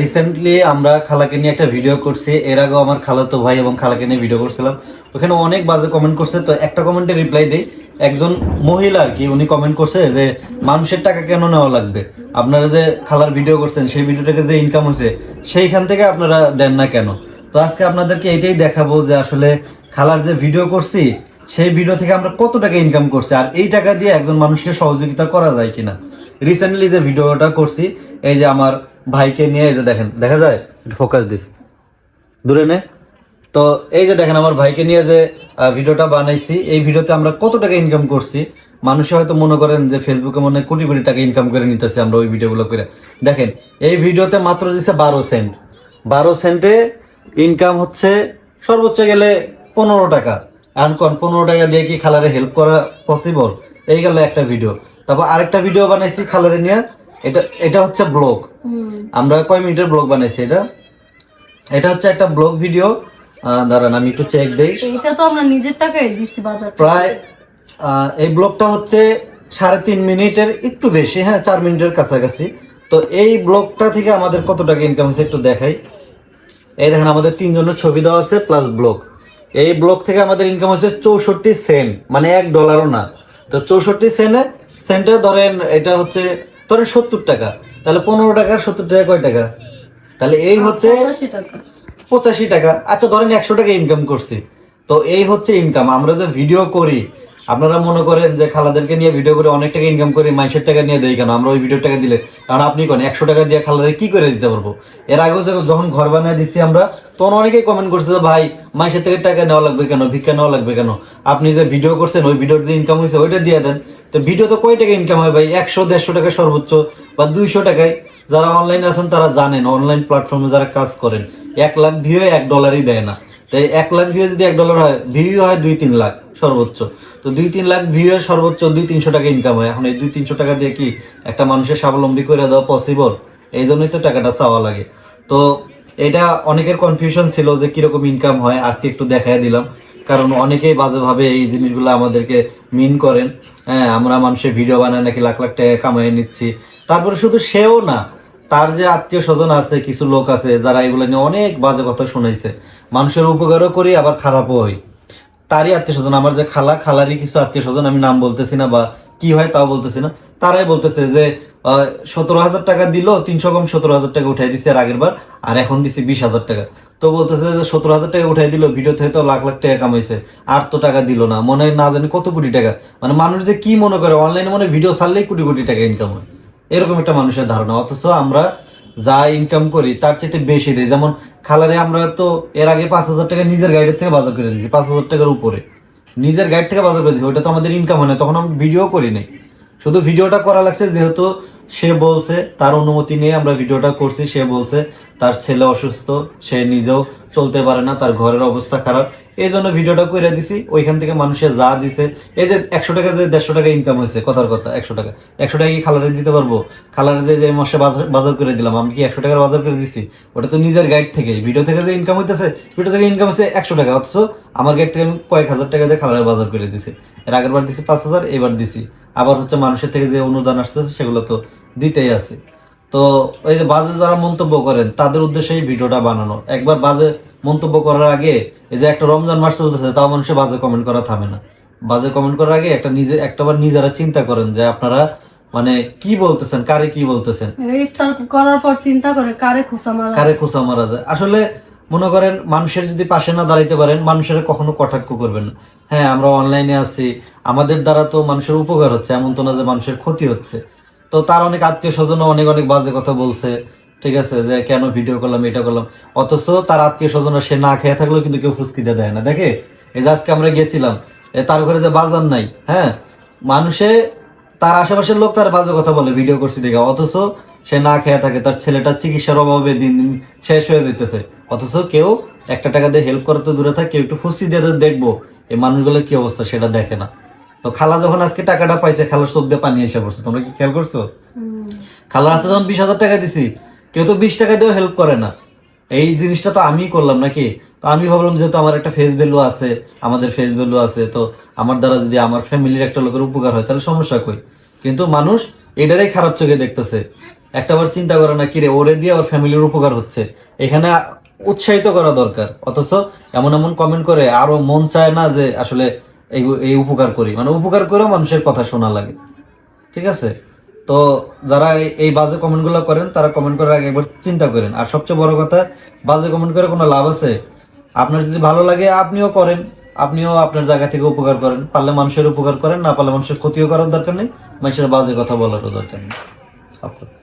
Recently আমরা খালাকে নিয়ে একটা ভিডিও করছি। এর আগেও আমার খালাতো ভাই এবং খালাকে নিয়ে ভিডিও করছিলাম। ওখানে অনেক বাজে কমেন্ট করছে। তো একটা কমেন্টে রিপ্লাই দেই। একজন মহিলা আর কি, উনি কমেন্ট করছে যে, মানুষের টাকা কেন নেওয়া লাগবে? আপনারা যে খালার ভিডিও করছেন, সেই ভিডিও থেকে যে ইনকাম হয়েছে, সেইখান থেকে আপনারা দেন না কেন? তো আজকে আপনাদেরকে এটাই দেখাবো যে আসলে খালার যে ভিডিও করছি, সেই ভিডিও থেকে আমরা কত টাকা ইনকাম করছি আর এই টাকা দিয়ে একজন মানুষকে সহযোগিতা করা যায় কিনা। রিসেন্টলি যে ভিডিওটা করছি, এই যে আমার ভাইকে নিয়ে এই যে দেখেন, দেখা যায়? একটু ফোকাস দিস। দূরে নে। তো এই যে দেখেন, আমার ভাইকে নিয়ে যে ভিডিওটা বানাইছি, এই ভিডিওতে আমরা কত টাকা ইনকাম করছি? মানুষে হয়তো মনে করেন যে ফেসবুকে মনে কোটি কোটি টাকা ইনকাম করে নিতেছি আমরা ওই ভিডিওগুলো করে। দেখেন, এই ভিডিওতে মাত্র দিচ্ছে বারো সেন্ট বারো সেন্টে ইনকাম হচ্ছে সর্বোচ্চ গেলে পনেরো টাকা। আর কোন পনেরো টাকা দিয়ে কি খালারে হেল্প করা পসিবল এই গেল একটা ভিডিও। তারপর আরেকটা ভিডিও বানাইছি খালারে নিয়ে। এটা এটা হচ্ছে ব্লগ। আমরা কয় মিনিটের ব্লগ বানাইছি এটা? এটা হচ্ছে একটা ব্লগ ভিডিও। দাঁড়ান আমি একটু চেক দেই। এটা তো আমরা নিজের টাকায় দিচ্ছি বাজার প্রায় এই ব্লগটা হচ্ছে সাড়ে তিন মিনিটের একটু বেশি হ্যাঁ চার মিনিটের কাছাকাছি। তো এই ব্লগটা থেকে আমাদের কত টাকা ইনকাম হয়েছে একটু দেখাই। এই দেখেন আমাদের তিনজনের ছবি দেওয়া আছে প্লাস ব্লগ। এই ব্লগ থেকে আমাদের ইনকাম হচ্ছে চৌষট্টি সেন্ট মানে এক ডলারও না। তো চৌষট্টি সেন্টে সেন্টে ধরেন এটা হচ্ছে ধরেন সত্তর টাকা তাহলে পনেরো টাকা সত্তর টাকা কয় টাকা? তাহলে এই হচ্ছে পঁচাশি টাকা। পঁচাশি টাকা। আচ্ছা ধরেন একশো টাকা ইনকাম করছি। তো এই হচ্ছে ইনকাম আমরা যে ভিডিও করি আপনারা মনে করেন যে খালাদেরকে নিয়ে ভিডিও করে অনেক টাকা ইনকাম করি মাইশের টাকা নিয়ে দেই কেন? আমরা ওই ভিডিও টাকা দিলে কারণ আপনি কোন, একশো টাকা দিয়ে খালারে কি করে দিতে পারব? এর আগেও যখন ঘর বানিয়ে দিচ্ছি আমরা, তখন অনেকেই কমেন্ট করছে যে, ভাই, মাইশের থেকে টাকা নেওয়া লাগবে কেন? ভিক্ষা নেওয়া লাগবে কেন? আপনি যে ভিডিও করছেন, ওই ভিডিওর যে ইনকাম হয়েছে, ওইটা দিয়ে দেন। তো ভিডিও তো কয় টাকা ইনকাম হয় ভাই? একশো, দেড়শো টাকা সর্বোচ্চ বা দুইশো টাকায়? যারা অনলাইনে আছেন, তারা জানেন অনলাইন প্ল্যাটফর্মে যারা কাজ করেন, এক লাখ ভিউ এক ডলারই দেয় না। তাই এক লাখ ভিউ যদি এক ডলার হয় ভিউ হয় দুই, তিন লাখ সর্বোচ্চ। তো দুই তিন লাখ ভিউ এর সর্বোচ্চ দুই তিনশো টাকা ইনকাম হয়। এখন এই দুই তিনশো টাকা দিয়ে কি একটা মানুষের স্বাবলম্বী করে দেওয়া পসিবল এই জন্যই তো টাকাটা চাওয়া লাগে। তো এটা অনেকের কনফিউশন ছিল যে কীরকম ইনকাম হয়, আজকে একটু দেখাই দিলাম। কারণ অনেকেই বাজেভাবে এই জিনিসগুলো আমাদেরকে মিন করেন। হ্যাঁ আমরা মানুষের ভিডিও বানায় নাকি লাখ লাখ টাকা কামাই নিচ্ছি। তারপরে শুধু সেও না, তার যে আত্মীয় স্বজন আছে, কিছু লোক আছে, যারা এগুলো নিয়ে অনেক বাজে কথা শোনাইছে। মানুষের উপকারও করি, আবার খারাপও হই তারই আত্মীয় স্বজন, আমার যে খালা, খালারই কিছু আত্মীয় স্বজন, আমি নাম বলতেছি না বা কি হয় তাও বলতেছি না। তারাই বলতেছে যে সতেরো হাজার টাকা দিল, তিনশো কম সতেরো হাজার টাকা উঠাই দিছে আর আগের বার, আর এখন দিছি বিশ হাজার টাকা। তো বলতেছে যে, সতেরো হাজার টাকা উঠাই দিল, ভিডিও থেকে তো লাখ লাখ টাকা কামাইছে, আর তো টাকা দিল না। মনে হয় না জানি কত কোটি টাকা। মানে মানুষ যে কি মনে করে, অনলাইনে মনে ভিডিও ছাড়লেই কোটি কোটি টাকা ইনকাম হয়। এরকম একটা মানুষের ধারণা। অথচ আমরা যা ইনকাম করি, তার চাইতে বেশি দেয় যেমন খালারে আমরা তো এর আগে পাঁচ হাজার টাকা নিজের গাইডের থেকে বাজার করে দিয়েছি, পাঁচ হাজার টাকার উপরে। নিজের গাইড থেকে বাজার করে দিয়েছি, ওইটা তো আমাদের ইনকাম হয় না, তখন আমরা ভিডিও করি নাই। শুধু ভিডিওটা করা লাগছে, যেহেতু সে বলছে, তার অনুমতি নিয়ে আমরা ভিডিওটা করছি, সে বলছে, তার ছেলে অসুস্থ, সে নিজেও চলতে পারে না, তার ঘরের অবস্থা খারাপ। এই জন্য ভিডিওটা করে দিছি, ওইখান থেকে মানুষে যা দিছে, এই যে একশো টাকা যে দেড়শো টাকা ইনকাম হয়েছে, কথার কথা, একশো টাকা। একশো টাকা কি খালারে দিতে পারব? খালারে যে যে মাসে বাজার করে দিলাম, আমি কি একশো টাকার বাজার করে দিছি? ওটা তো নিজের গাইড থেকে ভিডিও থেকে যে ইনকাম হইতেছে, ভিডিও থেকে ইনকাম হচ্ছে একশো টাকা, অথচ আমার গাইড থেকে আমি কয়েক হাজার টাকা দিয়ে খালারে বাজার করে দিছি। এর আগের বার দিছি পাঁচ হাজার, এবার দিছি। আবার হচ্ছে মানুষের থেকে যে অনুদান আসতেছে, সেগুলো তো দিতেই আছে। তো এই যে বাজে যারা মন্তব্য করেন তাদের উদ্দেশ্যে এই ভিডিওটা বানানো। একবার বাজে মন্তব্য করার আগে এই যে একটা রমজান মাস চলতেছে তাও মানুষের বাজে কমেন্ট করা থামে না। বাজে কমেন্ট করার আগে একটা নিজে একটাবার নিজেরা চিন্তা করেন যে আপনারা মানে কি বলতেছেন কারে কি বলতেছেন? ইফতার করার পর চিন্তা করে কারে খোসা মারা কারে খোঁচা মারা যায়। আসলে মনে করেন মানুষের যদি পাশে না দাঁড়াইতে পারেন মানুষের কখনো কটাক্ষ করবেন না। হ্যাঁ আমরা অনলাইনে আছি। আমাদের দ্বারা তো মানুষের উপকার হচ্ছে এমন তো না যে মানুষের ক্ষতি হচ্ছে। তো তার অনেক আত্মীয় স্বজনও অনেক অনেক বাজে কথা বলছে, ঠিক আছে, যে কেন ভিডিও করলাম, এটা করলাম। অথচ তার আত্মীয় স্বজনরা সে না খেয়ে থাকলেও কিন্তু কেউ ফুসকিতে দেয় না, দেখে? এই যে আজকে আমরা গেছিলাম তার ঘরে যে বাজার নাই হ্যাঁ? মানুষে, তার আশেপাশের লোক তার বাজে কথা বলে ভিডিও করছি দেখে। অথচ সে না খেয়ে থাকে, তার ছেলেটার চিকিৎসার অভাবে দিন দিন শেষ হয়ে যেতেছে। অথচ কেউ একটা টাকা দিয়ে হেল্প করা তো দূরে থাকে, কেউ একটু ফুসি দিয়ে দেখব। এই মানুষগুলোর কি অবস্থা, সেটা দেখে না। তো খালা যখন আজকে টাকাটা পাইছে, খালার চোখ দিয়ে পানি এসে পড়ছে। তোমরা কি খেয়াল করছ? খালার হাতে যখন বিশ হাজার টাকা দিছি, কেউ তো বিশ টাকা দিয়েও হেল্প করে না। এই জিনিসটা তো আমিই করলাম নাকি? তো আমি ভাবলাম যেহেতু আমার একটা ফেস ভ্যালু আছে, আমাদের ফেস ভ্যালু আছে, তো আমার দ্বারা যদি আমার ফ্যামিলির একটা লোকের উপকার হয়, তাহলে সমস্যা কই? কিন্তু মানুষ এটারই খারাপ চোখে দেখতেছে। একটাবার চিন্তা করে না, কিরে, ওরে দিয়ে ওর ফ্যামিলির উপকার হচ্ছে। এখানে উৎসাহিত করা দরকার। অথচ এমন এমন কমেন্ট করে, আরও মন চায় না যে আসলে এই এই উপকার করি। মানে উপকার করেও মানুষের কথা শোনা লাগে। ঠিক আছে? তো যারা এই- বাজে কমেন্টগুলো করেন, তারা কমেন্ট করার আগে একবার চিন্তা করেন। আর সবচেয়ে বড় কথা, বাজে কমেন্ট করে কোনো লাভ আছে? আপনার যদি ভালো লাগে, আপনিও করেন। আপনিও আপনার জায়গা থেকে উপকার করেন। পারলে মানুষের উপকার করেন, না পারলে মানুষের ক্ষতিও করার দরকার নেই। মানুষের বাজে কথা বলারও দরকার নেই। আপনার